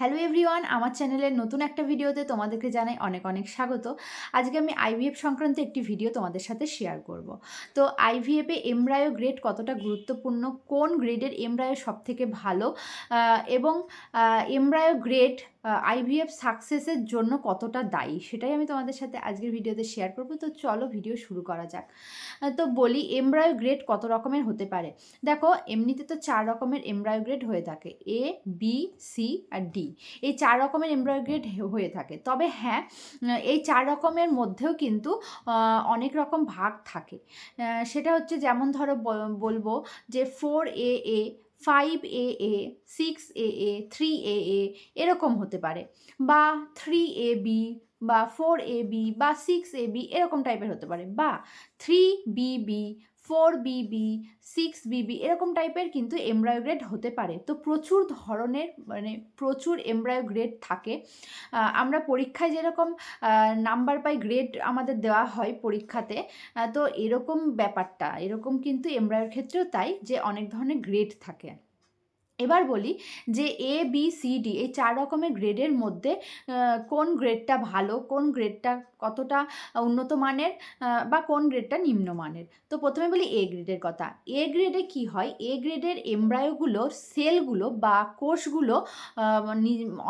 Hello everyone আমার চ্যানেলের নতুন একটা ভিডিওতে তোমাদেরকে জানাই অনেক অনেক স্বাগত। আজকে আমি আইভিএফ সংক্রান্ত একটি ভিডিও তোমাদের সাথে শেয়ার করব। তো আইভিএফে এমব্রায়ো গ্রেড কতটা গুরুত্বপূর্ণ? কোন গ্রেডের এমব্রায়ো সব থেকে ভালো এবং এমব্রায়ো গ্রেড আইভিএফ সাকসেসের জন্য কতটা দায়ী? সেটাই আমি তোমাদের সাথে আজকের ভিডিওতে শেয়ার করব। তো চলো ভিডিও শুরু করা যাক। তো বলি এমব্রায়ো গ্রেড কত রকমের হতে পারে? দেখো, এমনিতে তো চার রকমের এমব্রায়ো গ্রেড হয়ে থাকে। এ বি সি আর ডি এই চার রকমের এমব্রয়ডারি হয়ে থাকে। তবে হ্যাঁ এই চার রকমের মধ্যেও কিন্তু অনেক রকম ভাগ থাকে। সেটা হচ্ছে যেমন ধরো বলব যে four A A five A A six A A three A A এরকম হতে পারে। বা থ্রি এ বি বা ফোর এ বি বা সিক্স এ বি এরকম টাইপের হতে পারে। বা three B B four B B, six B B এরকম টাইপের কিন্তু এমব্রয়ো গ্রেড হতে পারে। তো প্রচুর ধরনের মানে প্রচুর এমব্রয়ো গ্রেড থাকে। আমরা পরীক্ষায় যেরকম নাম্বার পাই গ্রেড আমাদের দেওয়া হয় পরীক্ষাতে তো এরকম ব্যাপারটা, এরকম কিন্তু এমব্রয়োর ক্ষেত্রেও তাই যে অনেক ধরনের গ্রেড থাকে। এবার বলি যে এ বি সি ডি এই চার রকমের গ্রেডের মধ্যে কোন গ্রেডটা ভালো, কোন গ্রেডটা কতটা উন্নত মানের বা কোন গ্রেডটা নিম্ন মানের? তো প্রথমে বলি এ গ্রেডের কথা। এ গ্রেডে কি হয়? এ গ্রেডের এমব্রায়োগুলো সেলগুলো বা কোষগুলো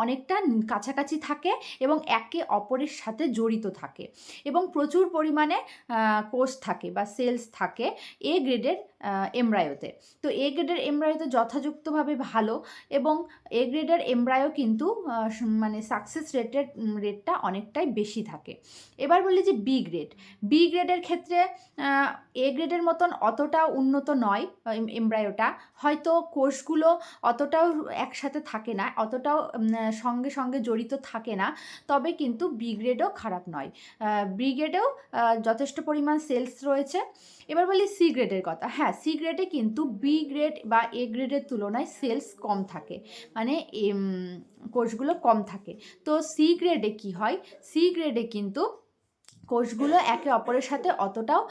অনেকটা কাছাকাছি থাকে এবং একে অপরের সাথে জড়িত থাকে এবং প্রচুর পরিমাণে কোষ থাকে বা সেলস থাকে এ গ্রেডের এমব্রায়োতে তো। এ গ্রেডের এমব্রায়োতে যথাযুক্তভাবে ভালো এবং এ গ্রেডের এমব্রায়ো কিন্তু মানে সাকসেস রেটের রেটটা অনেকটাই বেশি থাকে। এবার বলি যে বি গ্রেড বি গ্রেডের ক্ষেত্রে এ গ্রেডের মতন অতটা উন্নত নয় এমব্রায়োটা হয়তো কোষগুলো অতটাও একসাথে থাকে না, অতটাও সঙ্গে সঙ্গে জড়িত থাকে না, তবে কিন্তু বি গ্রেডও খারাপ নয়। বি গ্রেডেও যথেষ্ট পরিমাণ সেলস রয়েছে। এবার বলি সি গ্রেডের কথা। হ্যাঁ সি গ্রেডে কিন্তু বি গ্রেড বা এ গ্রেডের তুলনায় সেলস কম থাকে। মানে কোষগুলো কম থাকে। তো সি গ্রেডে কি হয়? সি গ্রেডে কিন্তু কোষগুলো একে অপরের সাথে অতটাও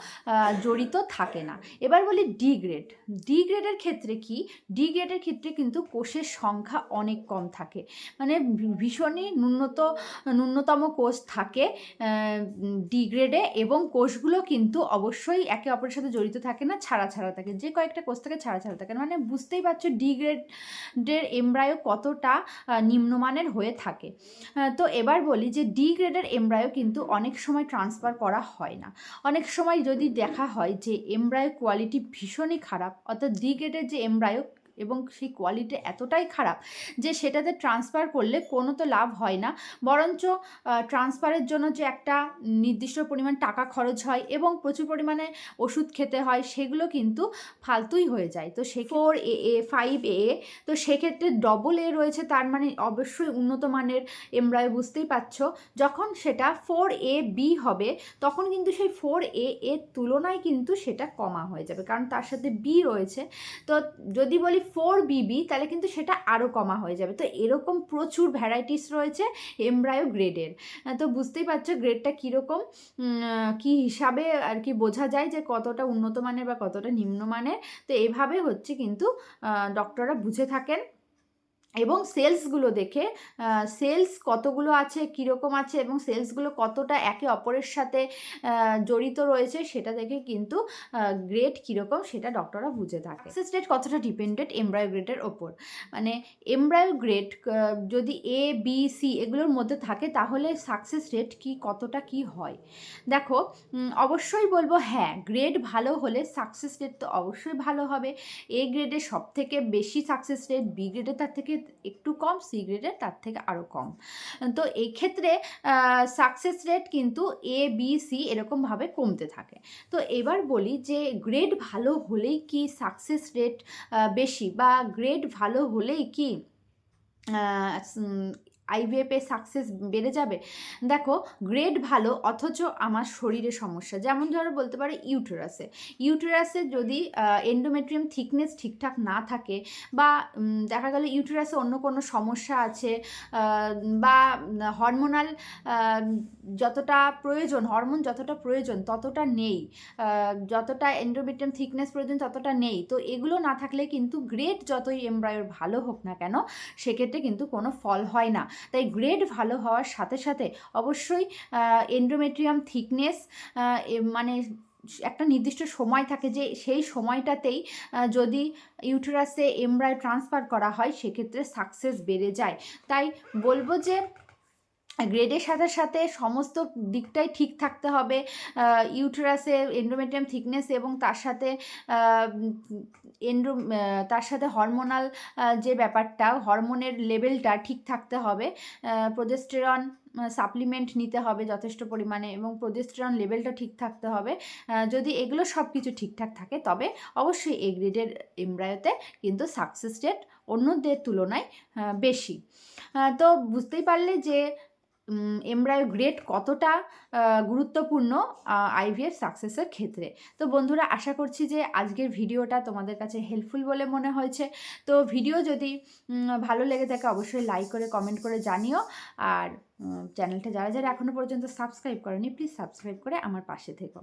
জড়িত থাকে না। এবার বলি ডি গ্রেড ডি গ্রেডের ক্ষেত্রে কি? ডি গ্রেডের ক্ষেত্রে কিন্তু কোষের সংখ্যা অনেক কম থাকে। মানে ভীষণই ন্যূনত, ন্যূনতম কোষ থাকে ডি গ্রেডে এবং কোষগুলো কিন্তু অবশ্যই একে অপরের সাথে জড়িত থাকে না, ছাড়া ছাড়া থাকে। যে কয়েকটা কোষ থাকে, ছাড়া ছাড়া থাকে। মানে বুঝতেই পারছ ডি গ্রেডের এমব্রায়ো কতটা নিম্নমানের হয়ে থাকে। তো এবার বলি যে ডি গ্রেডের এমব্রায়ো কিন্তু অনেক সময় ট্রান্সফার করা হয় না। অনেক সময় যদি দেখা হয় যে এমব্রায়ো কোয়ালিটি ভীষণই খারাপ, অর্থাৎ ডি গ্রেডের যে এমব্রায়ো এবং সেই কোয়ালিটি এতটাই খারাপ যে সেটাতে ট্রান্সফার করলে কোনো তো লাভ হয় না। বরঞ্চ ট্রান্সফারের জন্য যে একটা নির্দিষ্ট পরিমাণ টাকা খরচ হয় এবং প্রচুর পরিমাণে ওষুধ খেতে হয় সেগুলো কিন্তু ফালতুই হয়ে যায়। তো সে ফোর এ এ ফাইভ এ তো সেক্ষেত্রে ডবল এ রয়েছে তার মানে অবশ্যই উন্নত মানের এমব্রয় বুঝতেই পারছ। যখন সেটা ফোর এ বি হবে, তখন কিন্তু সেই ফোর এ এর তুলনায় কিন্তু সেটা কমা হয়ে যাবে। কারণ তার সাথে বি রয়েছে। তো যদি বলি ফোর বিবি তাহলে কিন্তু সেটা আরও কমা হয়ে যাবে। তো এরকম প্রচুর ভ্যারাইটিস রয়েছে এমব্রায়ো গ্রেডের তো বুঝতেই পারছ গ্রেডটা কীরকম? কি হিসাবে আর কি বোঝা যায় যে কতটা উন্নত মানের বা কতটা নিম্নমানের তো এভাবে হচ্ছে কিন্তু ডক্টররা বুঝে থাকেন। এবং সেলসগুলো দেখে সেলস কতগুলো আছে, কীরকম আছে এবং সেলসগুলো কতটা একে অপরের সাথে জড়িত রয়েছে সেটা দেখে কিন্তু গ্রেড কীরকম সেটা ডক্টররা বুঝে থাকে। সাকসেস রেট কতটা ডিপেন্ডেড এমব্রায়ো গ্রেডের ওপর? মানে এমব্রায়ো গ্রেড যদি এ বি সি এগুলোর মধ্যে থাকে তাহলে সাকসেস রেট কি, কতটা কি হয়? দেখো অবশ্যই বলব হ্যাঁ গ্রেড ভালো হলে সাকসেস রেট তো অবশ্যই ভালো হবে। এ গ্রেডে সব থেকে বেশি সাকসেস রেট বি গ্রেডে তার থেকে একটু কম সি গ্রেডের তার থেকে আরও কম। তো এক্ষেত্রে সাকসেস রেট কিন্তু এ বি সি এরকমভাবে কমতে থাকে। তো এবার বলি যে গ্রেড ভালো হলেই কি সাকসেস রেট বেশি বা গ্রেড ভালো হলেই কি আইভিএফে সাকসেস বেড়ে যাবে? দেখো গ্রেড ভালো, অথচ আমার শরীরে সমস্যা। যেমন ধরো, বলতে পারো ইউটেরাসে ইউটেরাসে যদি এন্ডোমেট্রিয়াম থিকনেস ঠিকঠাক না থাকে বা দেখা গেল ইউটেরাসে অন্য কোনো সমস্যা আছে বা হরমোনাল যতটা প্রয়োজন হরমোন যতটা প্রয়োজন, ততটা নেই। যতটা এন্ডোমেট্রিয়াম থিকনেস প্রয়োজন, ততটা নেই। তো এগুলো না থাকলে কিন্তু গ্রেড যতই এমব্রায়োর ভালো হোক না কেন, সেক্ষেত্রে কিন্তু কোনো ফল হয় না। তাই গ্রেড ভালো হওয়ার সাথে সাথে অবশ্যই এন্ডোমেট্রিয়াম থিকনেস মানে একটা নির্দিষ্ট সময় থাকে যে সেই সময়টাতেই যদি ইউটেরাসে এমব্রায় ট্রান্সফার করা হয়, সেক্ষেত্রে সাকসেস বেড়ে যায়। তাই বলব যে গ্রেডের সাথে সাথে সমস্ত দিকটাই ঠিক থাকতে হবে। ইউটেরাসে এন্ডোমেট্রিয়াম থিকনেস এবং তার সাথে এন্ড্রো তার সাথে হরমোনাল যে ব্যাপারটা হরমোনের লেভেলটা ঠিক থাকতে হবে। প্রোজেস্টেরন সাপ্লিমেন্ট নিতে হবে যথেষ্ট পরিমাণে এবং প্রোজেস্টেরন লেভেলটা ঠিক থাকতে হবে। যদি এগুলো সব কিছু ঠিকঠাক থাকে, তবে অবশ্যই এ গ্রেডের এমব্রায়োতে কিন্তু সাকসেস রেট অন্যদের তুলনায় বেশি। তো বুঝতেই পারলে যে এমব্রায়ো গ্রেড কতটা গুরুত্বপূর্ণ আইভিএফ সাকসেসের ক্ষেত্রে। তো বন্ধুরা, আশা করছি যে আজকের ভিডিওটা তোমাদের কাছে হেল্পফুল বলে মনে হয়েছে। তো ভিডিও যদি ভালো লেগে থাকে, অবশ্যই লাইক করে কমেন্ট করে জানিও। আর চ্যানেলটা যারা যারা এখনও পর্যন্ত সাবস্ক্রাইব করেনি প্লিজ সাবস্ক্রাইব করে আমার পাশে থেকো।